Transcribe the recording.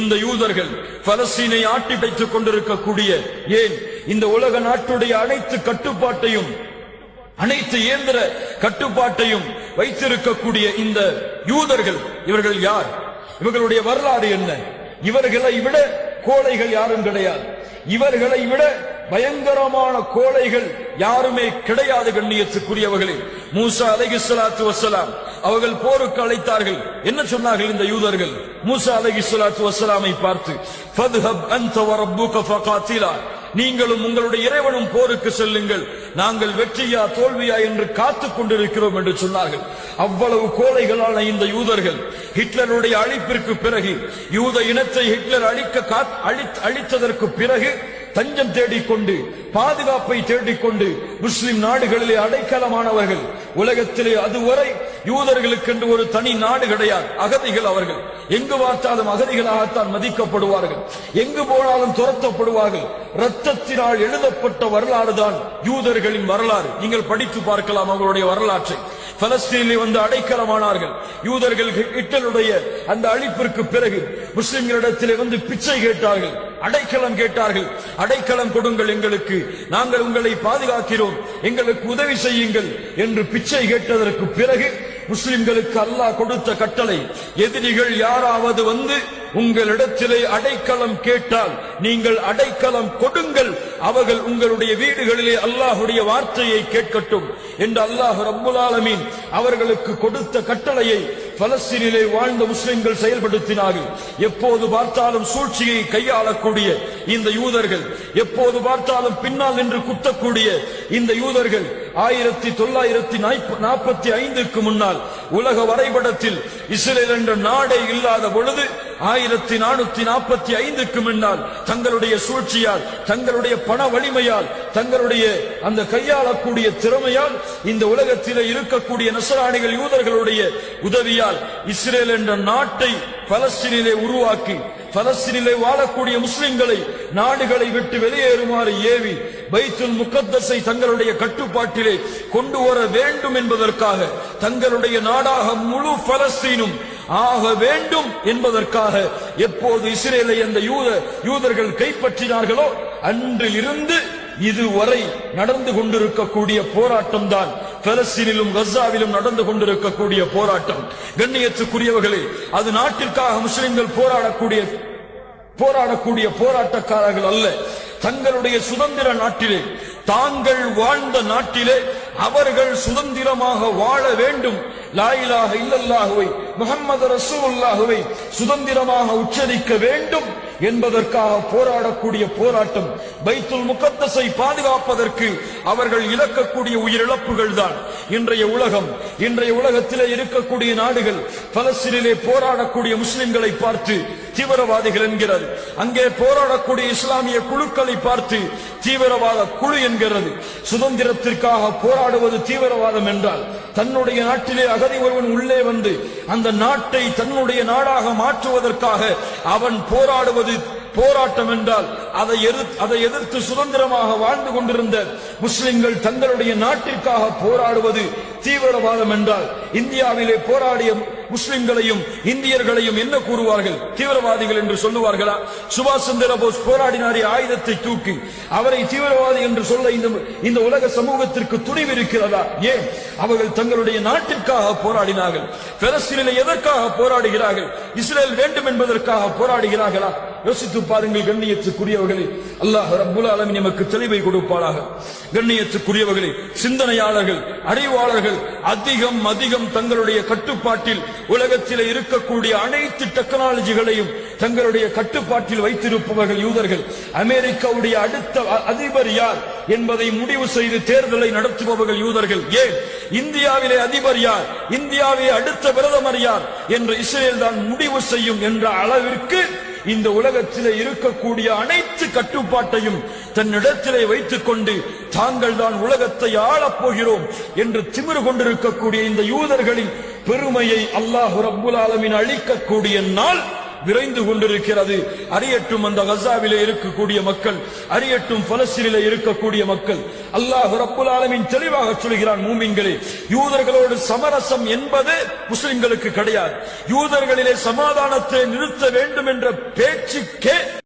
இந்த யூதர்கள் பலஸ்தீனை ஆட்டி வைத்துக் கொண்டிருக்கக்கூடிய ஏன் இந்த உலக நாட்டுடைய அனைத்து கட்டுப்பாட்டையும் அனைத்து இயந்திர கட்டுப்பாட்டையும் வைத்திருக்கக்கூடிய இந்த யூதர்கள் இவர்கள் யார்? இவர்களுடைய வரலாறு என்ன? இவர்களை விட கோழைகள் யாரும் கிடையாது. இவர்களை விட பயங்கரமான கோழைகள் யாருமே கிடையாது கண்ணியத்துக்குரியவர்களே. மூசா அலைஹிஸ்ஸலாத்து வசலாம் அவர்கள் போருக்கு அழைத்தார்கள். என்ன சொன்னார்கள் இந்த யூதர்கள்? மூசா அலைஹிஸ்ஸலாத்து வசலாமை பார்த்து நீங்களும் உங்களுடைய இறைவனும் போருக்கு செல்லுங்கள். நாங்கள் வெற்றியா தோல்வியா என்று காத்துக் கொண்டிருக்கிறோம் என்று சொன்னார்கள். அவ்வளவு கோழைகளான இந்த யூதர்கள். ஹிட்லருடைய அழிப்பிற்கு பிறகு யூத இனத்தை ஹிட்லர் அழிக்க காத்- அழித்- அழித்ததற்கு பிறகு தஞ்சம் தேடிக்கொண்டு பாதுகாப்பை தேடிக்கொண்டு முஸ்லிம் நாடுகளிலே அடைக்கலமானவர்கள். உலகத்திலே அதுவரை யூதர்களுக்கு என்று ஒரு தனி நாடு கிடையாது. அகதிகள் அவர்கள். எங்கு பார்த்தாலும் அகதிகளாகத்தான் மதிக்கப்படுவார்கள். எங்கு போனாலும் துரத்தப்படுவார்கள். ரத்தத்தினால் எழுதப்பட்ட வரலாறு தான் யூதர்களின் வரலாறு. நீங்கள் படித்து பார்க்கலாம் அவர்களுடைய வரலாற்றை. பலஸ்தீனில் வந்து அடைக்கலமானார்கள். யூதர்கள் இட்டலுடைய அந்த அழிப்பிற்கு பிறகு முஸ்லிம்களிடத்திலே வந்து பிச்சை கேட்டார்கள். அடைக்கலம் கேட்டார்கள். அடைக்கலம் கொடுங்கள் எங்களுக்கு. நாங்கள் உங்களை பாதுகாக்கிறோம். எங்களுக்கு உதவி செய்யுங்கள் என்று பிச்சை கேட்டதற்கு பிறகு முஸ்லிம்களுக்கு அல்லாஹ் கொடுத்த கட்டளை எதிரிகள் யாராவது வந்து உங்களிடத்திலே அடைக்கலம் கேட்டால் நீங்கள் அடைக்கலம் கொடுங்கள் அவர்கள் உங்களுடைய வீடுகளிலே அல்லாஹுடைய வார்த்தையை கேட்கட்டும் என்று அல்லாஹ் ரப்புல் அவர்களுக்கு கொடுத்த கட்டளையை பலஸ்தீனிலே வாழ்ந்த முஸ்லிம்கள் செயல்படுத்தினார்கள். எப்போது பார்த்தாலும் சூழ்ச்சியை கையாளக்கூடிய இந்த யூதர்கள் எப்போது பார்த்தாலும் பின்னால் நின்று குத்தக்கூடிய இந்த யூதர்கள் ஆயிரத்தி தொள்ளாயிரத்தி நாற்பத்தி ஐந்துக்கு முன்னால் உலக வரைபடத்தில் இஸ்ரேல் என்ற நாடே இல்லாத பொழுது ஆயிரத்தி நானூத்தி நாற்பத்தி ஐந்துக்கு முன்னால் தங்களுடைய சூழ்ச்சியால் தங்களுடைய பண வலிமையால் தங்களுடைய அந்த கையாளக்கூடிய திறமையால் இந்த உலகத்தில் இருக்கக்கூடிய நசராணிகள் யூதர்களுடைய உதவியால் இஸ்ரேல் என்ற நாட்டை பலஸ்தீனிலே உருவாக்கி பலஸ்தீனிலே வாழக்கூடிய முஸ்லிம்களை நாடுகளை விட்டு வெளியேறுமாறு ஏவி பைத்துல் முகத்தஸை தங்களுடைய கட்டுப்பாட்டிலே கொண்டு வர வேண்டும் என்பதற்காக தங்களுடைய நாடாக முழு பலஸ்தீனும் ஆக வேண்டும் என்பதற்காக எப்போது இஸ்ரேலை அந்த யூத யூதர்கள் கைப்பற்றினார்களோ அன்றிலிருந்து இதுவரை நடந்து கொண்டிருக்கக்கூடிய போராட்டம் தான் பலஸ்தீனிலும் கசாவிலும் நடந்து கொண்டிருக்கக்கூடிய போராட்டம். கண்ணியத்துக்குரியவர்களே அது நாட்டிற்காக முஸ்லிம்கள் போராடக்கூடிய போராடக்கூடிய போராட்டக்காரர்கள் அல்ல. தங்களுடைய சுதந்திர நாட்டிலே தாங்கள் வாழ்ந்த நாட்டிலே அவர்கள் சுதந்திரமாக வாழ வேண்டும் லாயிலாக இல்லல்லாஹுவை முகமது ரசூலுல்லாஹுவை சுதந்திரமாக உச்சரிக்க வேண்டும் என்பதற்காக போராடக்கூடிய போராட்டம் பைத்துல் முகத்தசை பாதுகாப்பதற்கு அவர்கள் இழக்கக்கூடிய உயிரிழப்புகள் தான் இன்றைய உலகம் இன்றைய உலகத்திலே இருக்கக்கூடிய நாடுகள் பலஸ்தீனிலே போராடக்கூடிய முஸ்லிம்களை பார்த்து தீவிரவாதிகள் என்கிறது அங்கே போராடக்கூடிய இஸ்லாமிய குழுக்களை பார்த்து தீவிரவாத குழு என்கிறது. சுதந்திரத்திற்காக போராடுவது தீவிரவாதம் என்றால் தன்னுடைய நாட்டிலே அகதி ஒருவன் உள்ளே வந்து அந்த நாட்டை தன்னுடைய நாடாக மாற்றுவதற்காக அவன் போராடுவது போராட்டம் என்றால் அதை அதை எதிர்த்து சுதந்திரமாக வாழ்ந்து கொண்டிருந்த முஸ்லிம்கள் தங்களுடைய நாட்டிற்காக போராடுவது தீவிரவாதம் என்றால் இந்தியாவிலே போராடிய முஸ்லிம்களையும் இந்தியர்களையும் என்ன கூறுவார்கள்? தீவிரவாதிகள் என்று சொல்லுவார்களா? சுபாஷ் சந்திர போஸ் போராடினாரே ஆயுதத்தை தூக்கி. அவரை தீவிரவாதி என்று சொல்ல இந்த இந்த உலக சமூகத்திற்கு துணிவு இருக்கிறதா? ஏன்? அவர்கள் தங்களுடைய நாட்டிற்காக போராடினார்கள். பெலஸ்தீனில் எதற்காக போராடுகிறார்கள்? இஸ்ரேல் வேண்டும் என்பதற்காக போராடுகிறார்களா? யோசித்து பாருங்கள் கண்ணியத்துக்குரியவர்கள். அல்லாஹ் ரப்புல் ஆலமீன் நமக்கு தெளிவை கொடுப்பாளாக கண்ணியத்துக்குரியவர்களே சிந்தனையாளர்கள் அறிவாளர்கள் அதிகம் அதிகம் தங்களுடைய கட்டுப்பாட்டில் உலகத்தில் இருக்கக்கூடிய அனைத்து டெக்னாலஜிகளையும் தங்களுடைய கட்டுப்பாட்டில் வைத்திருப்பவர்கள் யூதர்கள். அமெரிக்காவுடைய அடுத்த அதிபர் யார் என்பதை முடிவு செய்து தேர்தலை நடத்துபவர்கள் யூதர்கள். ஏன்? இந்தியாவிலே அதிபர் யார்? இந்தியாவிலே அடுத்த பிரதமர் யார்? என்று இஸ்ரேல் தான் முடிவு செய்யும் என்ற அளவிற்கு இந்த உலகத்திலே இருக்கக்கூடிய அனைத்து கட்டுப்பாட்டையும் தன்னிடத்திலே வைத்துக் கொண்டு தாங்கள் தான் உலகத்தை ஆளப் போகிறோம் என்று திமிரு கொண்டிருக்கக்கூடிய இந்த யூதர்களின் பெருமையை அல்லாஹ் ரப்புல் ஆலமின் அழிக்கக்கூடிய நாள் விரைந்து கொண்டிருக்கிறது. அறியட்டும் அந்த கசாவிலே இருக்கக்கூடிய மக்கள் அறியட்டும் பலஸ்தீனிலே இருக்கக்கூடிய மக்கள். அல்லாஹ் ரப்புல் ஆலமின் தெளிவாக சொல்கிறான் மூமிங்களே யூதர்களோடு சமரசம் என்பது முஸ்லிம்களுக்கு கிடையாது. யூதர்களிலே சமாதானத்தை நிறுத்த வேண்டும் என்ற பேச்சுக்கே